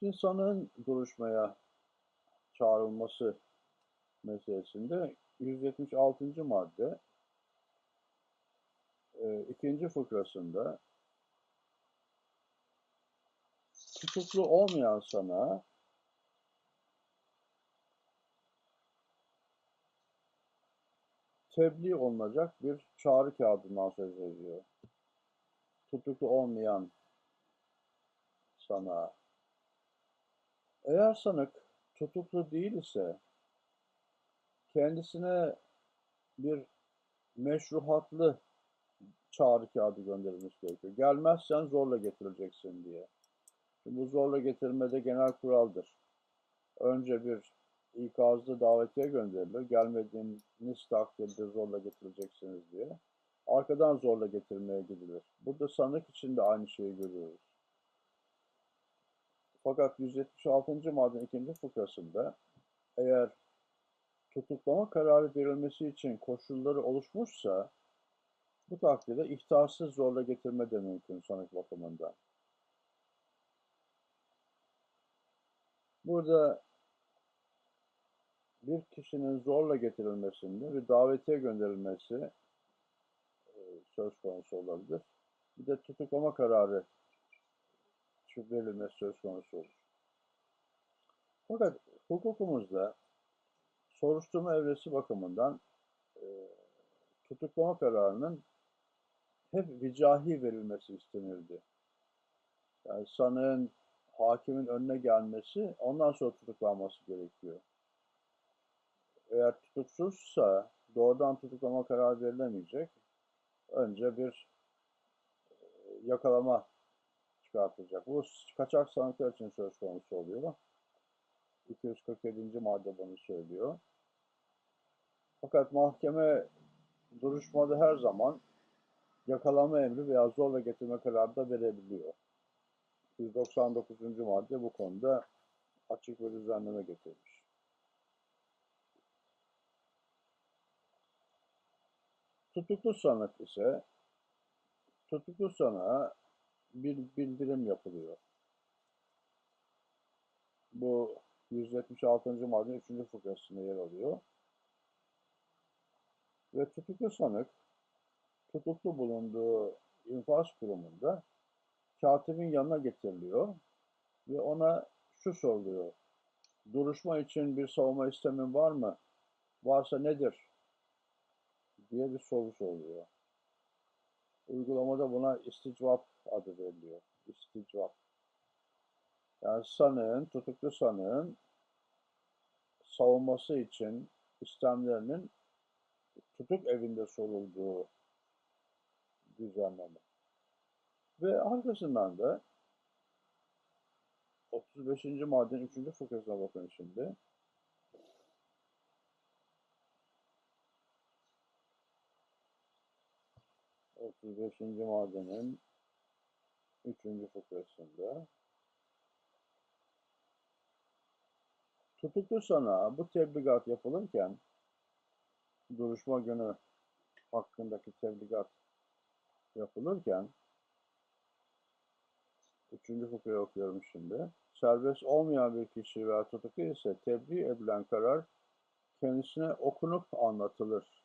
Şimdi sanığın duruşmaya çağrılması meselesinde 176. madde e, ikinci fıkrasında tutuklu olmayan sana tebliğ olunacak bir çağrı kağıdından söz ediyor. Tutuklu olmayan sana. Eğer sanık tutuklu değil ise kendisine bir meşruhatlı çağrı kağıdı gönderilmesi gerekiyor. Gelmezsen zorla getireceksin diye. Şimdi bu zorla getirmede genel kuraldır. Önce bir ikazlı davetiye gönderilir. Gelmediğiniz takdirde zorla getireceksiniz diye. Arkadan zorla getirmeye gidilir. Burada sanık için de aynı şeyi görüyoruz. Fakat 176. maddenin ikinci fıkrasında eğer tutuklama kararı verilmesi için koşulları oluşmuşsa bu takdirde ihtarsız zorla getirme de mümkün sanık bakımından. Burada bir kişinin zorla getirilmesinde bir davetiye gönderilmesi e, söz konusu olabilir. Bir de tutuklama kararı verilmesi söz konusu olur. Fakat hukukumuzda soruşturma evresi bakımından e, tutuklama kararının hep vicahi verilmesi istenirdi. Yani sanığın hakimin önüne gelmesi ondan sonra tutuklanması gerekiyor. Eğer tutuksuzsa doğrudan tutuklama kararı verilemeyecek. Önce bir e, yakalama çıkartılacak. Bu kaçak sanıklar için söz konusu oluyor. 247. madde bunu söylüyor. Fakat mahkeme duruşmada her zaman yakalama emri veya zorla getirme kararı da verebiliyor. 199. madde bu konuda açık bir düzenleme getirmiş. Tutuklu sanık ise tutuklu sanığa bir bildirim yapılıyor. Bu 176. madde 3. fıkrasında yer alıyor. Ve tutuklu sanık tutuklu bulunduğu infaz kurumunda katibin yanına getiriliyor ve ona şu soruluyor. Duruşma için bir savunma istemin var mı? Varsa nedir? diye bir soru soruluyor. Uygulamada buna isticvap adı veriliyor. İsticvap. Yani sanığın, tutuklu sanığın savunması için istemlerinin tutuk evinde sorulduğu düzenleme. Ve arkasından da 35. maddenin 3. fıkrasına bakın şimdi. Otuz beşinci maddenin üçüncü fıkrasında tutuklu sana bu tebligat yapılırken duruşma günü hakkındaki tebligat yapılırken üçüncü fıkrayı okuyorum şimdi. Serbest olmayan bir kişi veya tutuklu ise tebliğ edilen karar kendisine okunup anlatılır.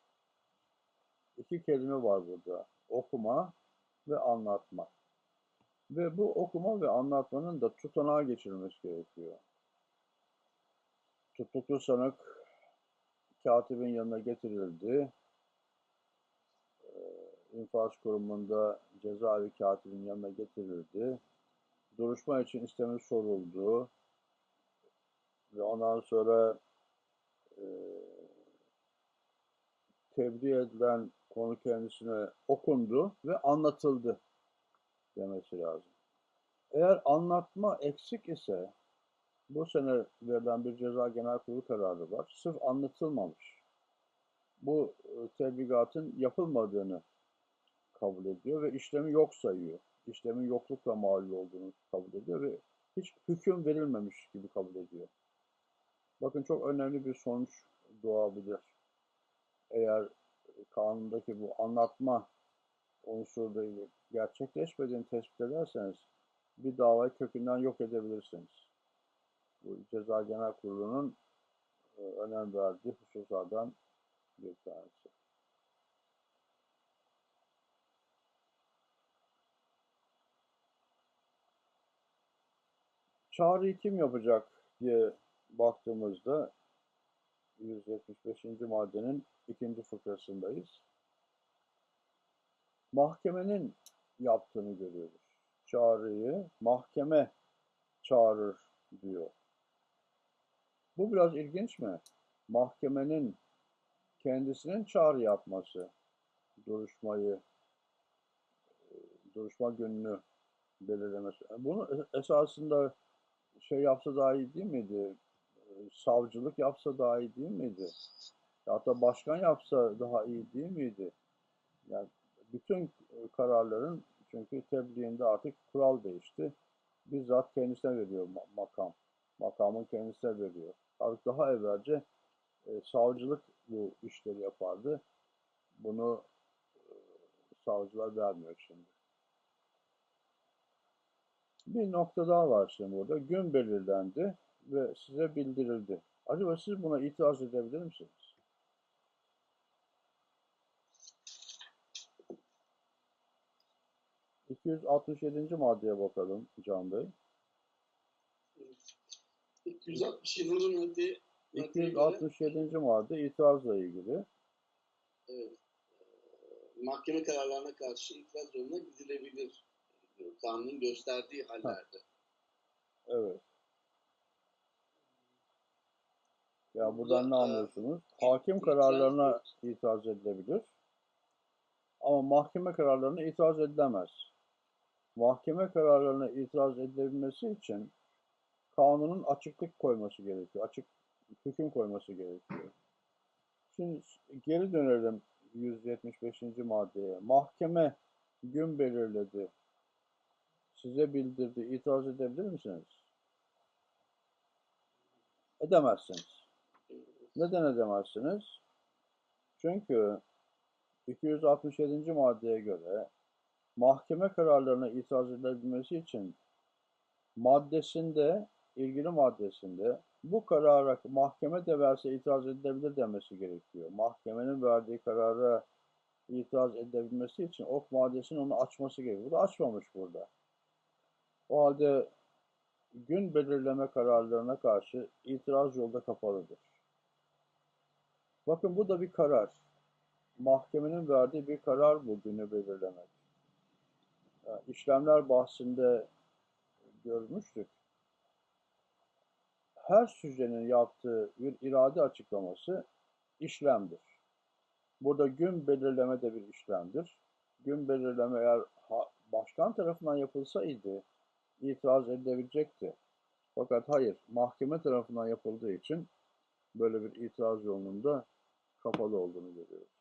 İki kelime var burada. Okuma ve anlatma. Ve bu okuma ve anlatmanın da tutanağa geçirilmesi gerekiyor. Tutuklu sanık katibin yanına getirildi. Ee, infaz kurumunda cezaevi katibin yanına getirildi. Duruşma için istemi soruldu. Ve ondan sonra e, tebliğ edilen konu kendisine okundu ve anlatıldı demesi lazım. Eğer anlatma eksik ise bu sene verilen bir ceza genel kurulu kararı var. Sırf anlatılmamış. Bu e, tebligatın yapılmadığını kabul ediyor ve işlemi yok sayıyor. İşlemin yoklukla mal olduğunu kabul ediyor ve hiç hüküm verilmemiş gibi kabul ediyor. Bakın çok önemli bir sonuç doğabilir. Eğer kanundaki bu anlatma unsurları gerçekleşmediğini tespit ederseniz bir davayı kökünden yok edebilirsiniz. Bu Ceza Genel Kurulu'nun e, önem verdiği hususlardan bir tanesi. Çağrıyı kim yapacak diye baktığımızda 175. maddenin ikinci fıkrasındayız. Mahkemenin yaptığını görüyoruz. Çağrıyı mahkeme çağırır diyor. Bu biraz ilginç mi? Mahkemenin kendisinin çağrı yapması, duruşmayı, duruşma gününü belirlemesi. Bunu esasında şey yapsa daha iyi değil miydi? Savcılık yapsa daha iyi değil miydi? Hatta başkan yapsa daha iyi değil miydi? Yani bütün kararların çünkü tebliğinde artık kural değişti. Bizzat kendisine veriyor makam. Makamın kendisine veriyor. Artık daha evvelce e, savcılık bu işleri yapardı. Bunu e, savcılar vermiyor şimdi. Bir nokta daha var şimdi burada. Gün belirlendi ve size bildirildi. Acaba siz buna itiraz edebilir misiniz? ...267. maddeye bakalım Can Bey. 267. madde maddeye göre 267. madde itirazla ilgili. evet, e, mahkeme kararlarına karşı itiraz yoluna gidilebilir. Kanunun gösterdiği hallerde. Evet. Ya buradan ne e, anlıyorsunuz? Hakim kararlarına itiraz edilebilir. Ama mahkeme kararlarına itiraz edilemez. Mahkeme kararlarına itiraz edilebilmesi için kanunun açıklık koyması gerekiyor. Açık hüküm koyması gerekiyor. Şimdi geri dönelim 175. maddeye. Mahkeme gün belirledi. Size bildirdi. İtiraz edebilir misiniz? Edemezsiniz. Neden edemezsiniz? Çünkü 267. maddeye göre mahkeme kararlarına itiraz edilebilmesi için maddesinde, ilgili maddesinde bu karara mahkeme de verse itiraz edilebilir demesi gerekiyor. Mahkemenin verdiği karara itiraz edilebilmesi için ok maddesinin onu açması gerekiyor. Bu da açmamış burada. O halde gün belirleme kararlarına karşı itiraz yolda kapalıdır. Bakın bu da bir karar. Mahkemenin verdiği bir karar bu günü belirlemek. Yani işlemler bahsinde görmüştük. Her sücenin yaptığı bir irade açıklaması işlemdir. Burada gün belirleme de bir işlemdir. Gün belirleme eğer başkan tarafından yapılsaydı itiraz edilebilecekti. Fakat hayır, mahkeme tarafından yapıldığı için böyle bir itiraz yolunun da kapalı olduğunu görüyoruz.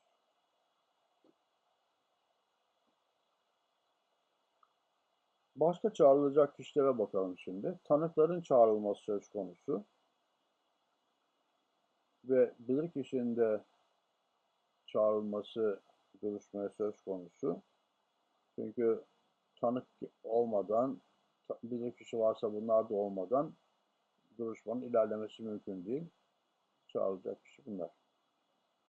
Başka çağrılacak kişilere bakalım şimdi. Tanıkların çağrılması söz konusu. Ve bilirkişinin de çağrılması duruşmaya söz konusu. Çünkü tanık olmadan, bilirkişi varsa bunlar da olmadan duruşmanın ilerlemesi mümkün değil. Çağrılacak kişi bunlar.